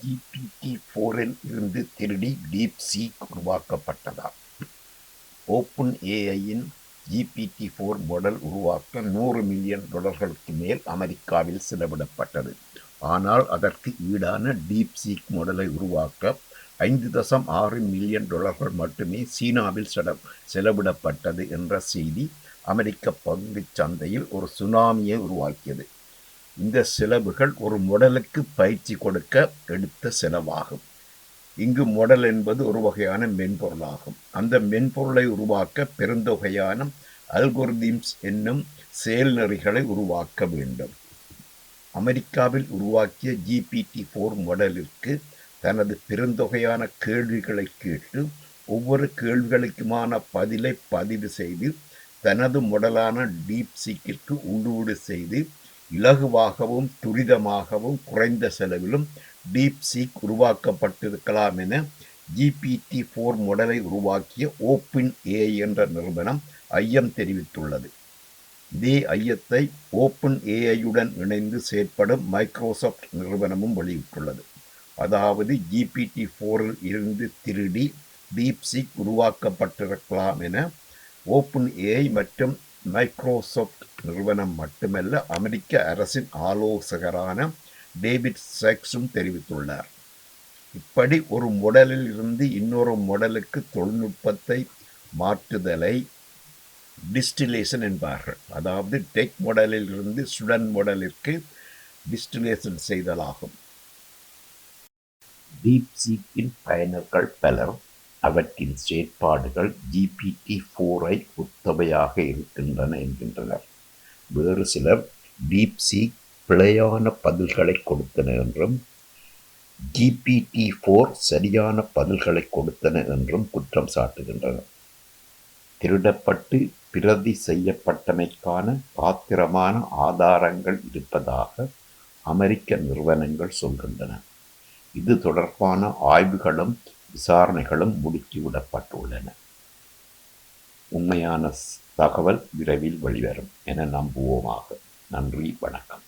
GPT ஃபோரில் இருந்து திருடி டீப் சீக் உருவாக்கப்பட்டதா ஓப்பன் ஏஐயின் ஜிபிடி ஃபோர் மாடல் உருவாக்க நூறு மில்லியன் டாலர்களுக்கு மேல் அமெரிக்காவில் செலவிடப்பட்டது. ஆனால் அதற்கு ஈடான டீப் சீக் மாடலை உருவாக்க ஐந்து தசம் ஆறு மில்லியன் டாலர்கள் மட்டுமே சீனாவில் செல செலவிடப்பட்டது என்ற செய்தி அமெரிக்க பங்குச் சந்தையில் ஒரு சுனாமியை உருவாக்கியது. இந்த செலவுகள் ஒரு முடலுக்கு பயிற்சி கொடுக்க எடுத்த செலவாகும். இங்கு முடல் என்பது ஒரு வகையான மென்பொருளாகும். அந்த மென்பொருளை உருவாக்க பெருந்தொகையான அல்கொரிதம்ஸ் என்னும் செயல்நெறிகளை உருவாக்க வேண்டும். அமெரிக்காவில் உருவாக்கிய ஜிபிடி ஃபோர் மாடலிற்கு தனது பெருந்தொகையான கேள்விகளை கேட்டு ஒவ்வொரு கேள்விகளுக்குமான பதிலை பதிவு செய்து தனது முடலான டீப் சீக்கிற்கு உள்ளீடு செய்து இலகுவாகவும் துரிதமாகவும் குறைந்த செலவிலும் டீப் சீக் உருவாக்கப்பட்டிருக்கலாம் என ஜிபிடி ஃபோர் மாடலை உருவாக்கிய ஓப்பன் ஏஐ என்ற நிறுவனம் ஐயம் தெரிவித்துள்ளது. இதே ஐயத்தை ஓப்பன் ஏஐயுடன் இணைந்து செயற்படும் மைக்ரோசாஃப்ட் நிறுவனமும் வெளியிட்டுள்ளது. அதாவது ஜிபிடி ஃபோரில் இருந்து திருடி டீப் சீக் உருவாக்கப்பட்டிருக்கலாம் என ஓப்பன் ஏஐ மற்றும் மைக்ரோசாஃப்ட் நிறுவனம் மட்டுமல்ல அமெரிக்க அரசின் ஆலோசகரான டேவிட் சாக்ஸும் தெரிவித்துள்ளார். இப்படி ஒரு முடலில் இருந்து இன்னொரு முடலுக்கு தொழில்நுட்பத்தை மாற்றுதலை டிஸ்டிலேஷன் என்பார்கள். அதாவது டெக் மாடலில் இருந்து சுடன் மாடலிற்கு டிஸ்டிலேஷன் செய்தலாகும். டீப் சீக்கின் பயனர்கள் பலர் அவற்றின் செயற்பாடுகள் ஜிபிடி ஃபோரை ஒத்தவையாக இருக்கின்றன என்கின்றனர். வேறு சிலர் டீப் பிழையான பதில்களை கொடுத்தன என்றும் ஜிபிடி ஃபோர் சரியான பதில்களை கொடுத்தன என்றும் குற்றம் சாட்டுகின்றனர். திருடப்பட்டு பிரதி செய்யப்பட்டமைக்கான பாத்திரமான ஆதாரங்கள் இருப்பதாக அமெரிக்க நிறுவனங்கள் சொல்கின்றன. இது தொடர்பான ஆய்வுகளும் விசாரணைகளும் முடுக்கிவிடப்பட்டுள்ளன. உண்மையான தகவல் விரைவில் வெளிவரும் என நம்புவோமாக. நன்றி வணக்கம்.